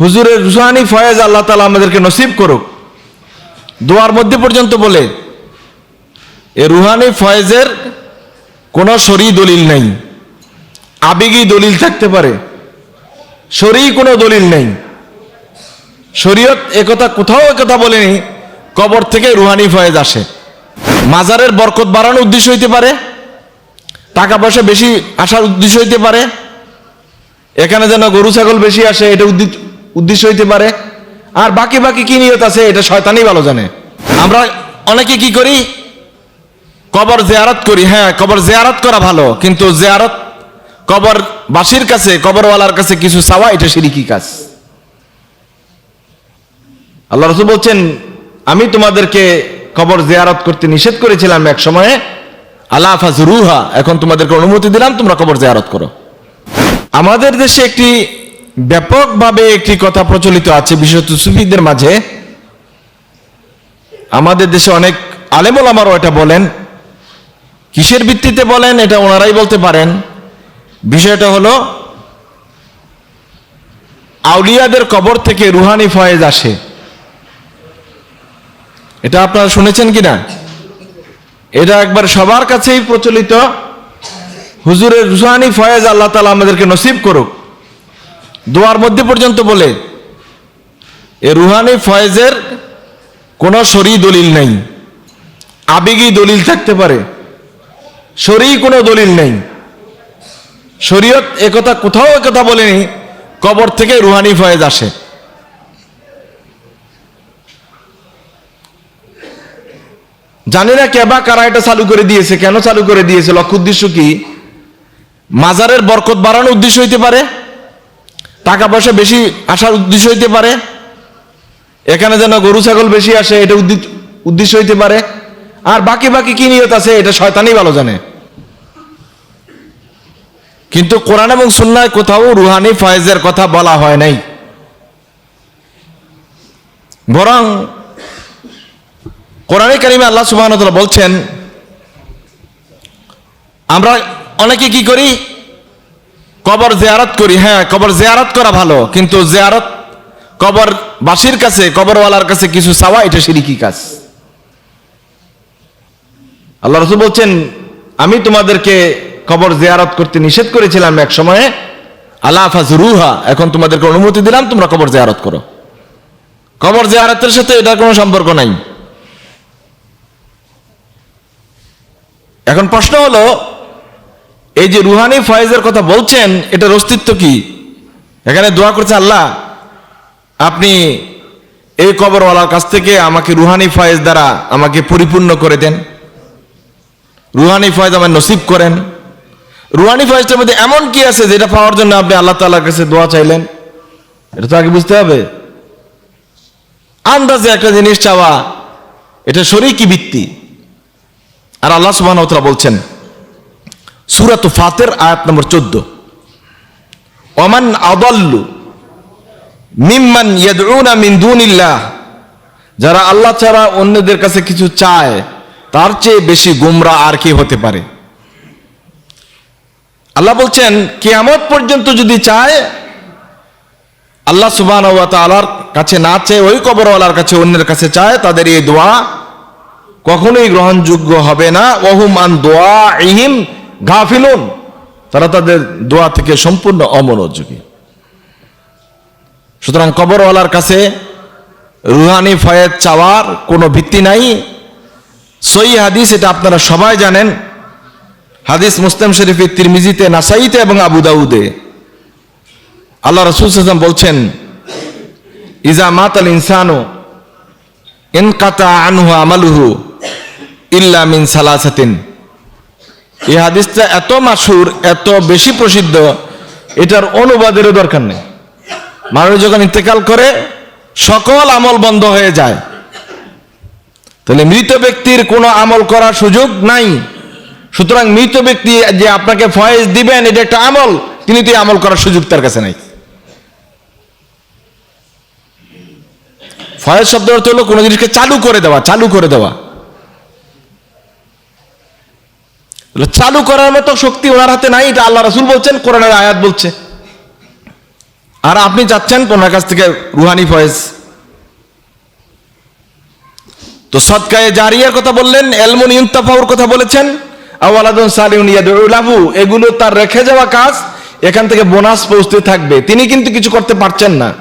হুজুরের রুহানি ফয়েজ আল্লাহ তালা আমাদেরকে নসিব করুক। দোয়ার মধ্যে পর্যন্ত বলে, এ রুহানি ফয়েজের কোনো সরি দলিল নেই। আবেগী দলিল থাকতে পারে। সরি কোনো দলিল নেই। শরীয়ত একথা কোথাও একথা বলেনি, কবর থেকে রুহানি ফয়েজ আসে। মাজারের বরকত বাড়ানোর উদ্দেশ্য হইতে পারে, টাকা পয়সা বেশি আসার উদ্দেশ্য হইতে পারে। এখানে যেন গরু, ছাগল বেশি আসে, এটা উদ্দেশ্য হইতে পারে। আর বাকি বাকি কি নিয়ত আছে, এটা শয়তানই ভালো জানে। আমরা অনেকে কি করি? কবর জেয়ারত করি হ্যাঁ কবর জেয়ারত করা ভালো, কিন্তু জেয়ারত কবর বাসির কাছে, কবরওয়ালার কাছে কিছু চাওয়া, এটা সিরিকি কাজ। আল্লাহ রসুল বলছেন, আমি তোমাদেরকে কবর জেয়ারত করতে নিষেধ করেছিলাম এক সময়ে। আল্লাহ রুহা, এখন তোমাদেরকে অনুমতি দিলাম, তোমরা কবর জেয়ারত করো। আমাদের দেশে একটি ব্যাপকভাবে একটি কথা প্রচলিত আছে, বিশেষত সুফিদের মাঝে। আমাদের দেশে অনেক আলেমল আমারও এটা বলেন। কিসের ভিত্তিতে বলেন, এটা ওনারাই বলতে পারেন। বিষয়টা হলো, আউলিয়াদের কবর থেকে রুহানি ফয়েজ আসে। এটা আপনারা শুনেছেন কিনা? এটা একবার সবার কাছেই প্রচলিত। হুজুরের রুহানি ফয়েজ আল্লাহ তালা আমাদেরকে নসিব করুক। দোয়ার মধ্যে পর্যন্ত বলে, এ রুহানি ফয়েজের কোনো সরি দলিল নেই। আবেগী দলিল থাকতে পারে। সরি কোনো দলিল নেই। শরীয়ত একথা কোথাও একথা বলেনি, কবর থেকে রুহানি ফয়েজ আসে। জানি না কেবা কারা এটা চালু করে দিয়েছে, কেন চালু করে দিয়েছে, লক্ষ্য উদ্দেশ্য কি? মাজারের বরকত বাড়ানোর উদ্দেশ্য হইতে পারে টাকা পয়সা বেশি আসার উদ্দেশ্য হইতে পারে। এখানে যেন গরু, ছাগল বেশি আসে, এটা উদ্দেশ্য হইতে পারে। আর বাকি বাকি কি নিয়ত আছে, এটা শয়তানই ভালো জানে। কিন্তু কোরআন এবং সুন্নায় কোথাও রুহানি, ফয়েজের কথা বলা হয় নাই। বরং কোরআনে কারিমে আল্লাহ সুবাহ বলছেন, আমরা অনেকে কি করি কবর জেয়ারত করি হ্যাঁ কবর জেয়ারত করা ভালো, কিন্তু জেয়ারত কবর বাসির কাছে, কবরওয়ালার কাছে কিছু চাওয়া, এটা সিরিকি কাজ। আল্লাহ রসুল বলছেন, আমি তোমাদেরকে কবর জিয়ারত করতে নিষেধ করেছিলাম এক সময়ে, আল্লাহ রুহা, এখন তোমাদেরকে অনুমতি দিলাম, তোমরা কবর জেয়ারত করো। কবর জিয়ারতের সাথে এটার কোনো সম্পর্ক নাই। এখন প্রশ্ন হলো এই যে রুহানি ফয়েজের কথা বলছেন, এটার অস্তিত্ব কি? এখানে দোয়া করছে আল্লাহ, আপনি এই কবরওয়ালার কাছ থেকে আমাকে রুহানি ফয়েজ দ্বারা আমাকে পরিপূর্ণ করে দেন। রুহানি ফয়েজ আমার নসিব করেন। রুহানি ফয়েজটার মধ্যে এমন কি আছে যেটা পাওয়ার জন্য আপনি আল্লাহ তাআলার কাছে দোয়া চাইলেন? এটা তো আগে বুঝতে হবে। আন্দাজে একটা জিনিস চাওয়া, এটা শরীর কি ভিত্তি। আর আল্লাহ ওয়া বলছেন সূরাত ফাতের, আয়াত নম্বর 14 ওমান আদাল্লু মিম্মান ইয়াদউনা মিন দুনিল্লাহ। যারা আল্লাহ ছাড়া অন্যদের কাছে কিছু চায়, তার চেয়ে বেশি গুমরা আর কি হতে পারে? আল্লাহ বলছেন, কিয়ামত পর্যন্ত যদি চায়, আল্লাহ সুবাহ তালার কাছে না চেয়ে, ওই কবরওয়ালার কাছে অন্যের কাছে চায়, তাদের এই দোয়া কখনোই গ্রহণযোগ্য হবে না। ওহুম আন দোয়া ইহিম গাফিলুন। তারা তাদের দোয়া থেকে সম্পূর্ণ অমনোযোগী। সুতরাং কবরওয়ালার কাছে রুহানি ফয়েদ চাওয়ার কোনো ভিত্তি নাই। সই হাদিস, এটা আপনারা সবাই জানেন। হাদিস মুসলিম শরীফের তিরমিজিতে, নাসাইতে এবং আবু দাউদে। আল্লাহ রসুল সাল্লাম বলছেন, ইজা মাতাল ইনসানু, ইনকাতা আনহু আমালুহু ইল্লা মিন সালাসাতিন। এই হাদিসটা এত মাসুর এত বেশি প্রসিদ্ধ, এটার অনুবাদেরও দরকার নেই। মানুষ যখন ইন্তেকাল করে, সকল আমল বন্ধ হয়ে যায়। তাহলে মৃত ব্যক্তির কোনো আমল করার সুযোগ নাই। সুতরাং মৃত ব্যক্তি যে আপনাকে ফয়েজ দিবেন, এটা একটা আমল, তিনি তো আমল করার সুযোগ তার কাছে নাই। ফয়েজ শব্দ অর্থ হলো কোনো জিনিসকে চালু করে দেওয়া, চালু করে দেওয়া তাহলে চালু করার মতো শক্তি ওনার হাতে নাই, এটা আল্লাহ রাসুল বলছেন, কোরআনের আয়াত বলছে। আর আপনি চাচ্ছেন ওনার কাছ থেকে রুহানি ফয়েজ। তো সৎকায়ে জারিয়ার কথা বললেন, এলমুন ইউন্তাফাউর কথা বলেছেন, আওয়ালাদুন সালিউন ইয়াদুলাহু এগুলো তার রেখে যাওয়া কাজ, এখান থেকে বোনাস পৌঁছতে থাকবে। তিনি কিন্তু কিছু করতে পারছেন না।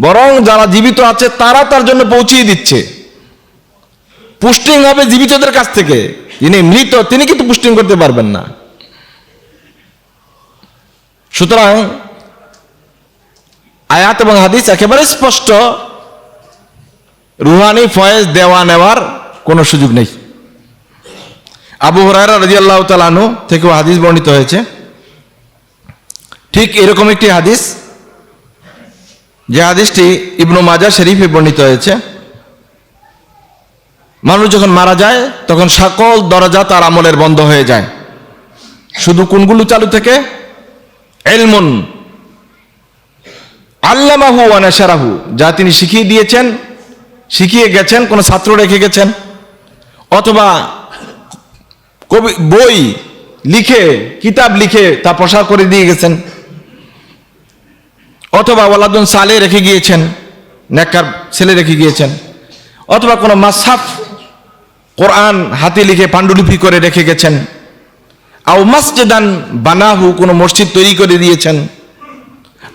বরং যারা জীবিত আছে, তারা তার জন্য পৌঁছিয়ে দিচ্ছে। পুষ্টিং হবে জীবিতদের কাছ থেকে। যিনি মৃত, তিনি কিন্তু পুষ্টিং করতে পারবেন না। সুতরাং আয়াত এবং হাদিস একেবারে স্পষ্ট। রুহানি, ফয়েজ, দেওয়া, নেওয়ার কোনো সুযোগ নেই। আবু হরাইরা রাজিয়াল্লাহ তালানু থেকেও হাদিস বর্ণিত হয়েছে। ঠিক এরকম একটি হাদিস, যে হাদিসটি ইবনু মাজা শরীফে বর্ণিত হয়েছে। মানুষ যখন মারা যায়, তখন সকল দরজা তার আমলের বন্ধ হয়ে যায়। শুধু কোনগুলো চালু থেকে? এলমন আল্লামাহু আনাসারাহু যা তিনি শিখিয়ে দিয়েছেন, শিখিয়ে গেছেন, কোনো ছাত্র রেখে গেছেন। অথবা কবি, বই লিখে, কিতাব লিখে তা প্রসার করে দিয়ে গেছেন। অথবা ওয়ালাদুন সালে রেখে গিয়েছেন, নেককার ছেলে রেখে গিয়েছেন। অথবা কোনো মাসাফ কোরআন হাতে লিখে পাণ্ডুলিপি করে রেখে গেছেন। আও মাসজিদান বানাহু কোনো মসজিদ তৈরি করে দিয়েছেন।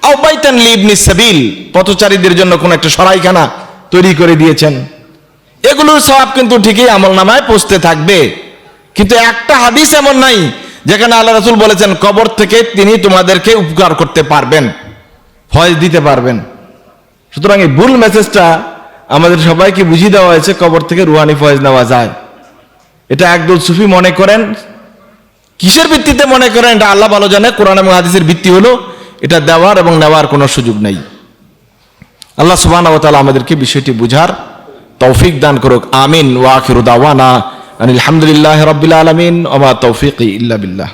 আও বাইতান লিবনি সাবিল, পথচারীদের জন্য কোনো একটা সরাইখানা তৈরি করে দিয়েছেন। এগুলোর সব কিন্তু ঠিকই আমল নামায় পৌঁছতে থাকবে। কিন্তু একটা হাদিস এমন নাই, যেখানে আল্লাহ রসুল বলেছেন, কবর থেকে তিনি তোমাদেরকে উপকার করতে পারবেন, ফয়েজ দিতে পারবেন। সুতরাং এই ভুল মেসেজটা আমাদের সবাইকে বুঝিয়ে দেওয়া হয়েছে, কবর থেকে রুহানি ফয়েজ নেওয়া যায়। এটা একদল সুফি মনে করেন। কিসের ভিত্তিতে মনে করেন? এটা আল্লাহ ভালো জানে, কোরআন এবং হাদিসের ভিত্তি হলো এটা দেওয়ার এবং নেওয়ার কোনো সুযোগ নেই। আল্লাহ সুবাহ আমাদেরকে বিষয়টি বুঝার তৌফিক দান করুক। আমিন। ওয়াখির দাওয়ানা আনিল হামদুলিল্লাহ রবিল আলমিন। ওমা তৌফিক ইল্লা বিল্লাহ।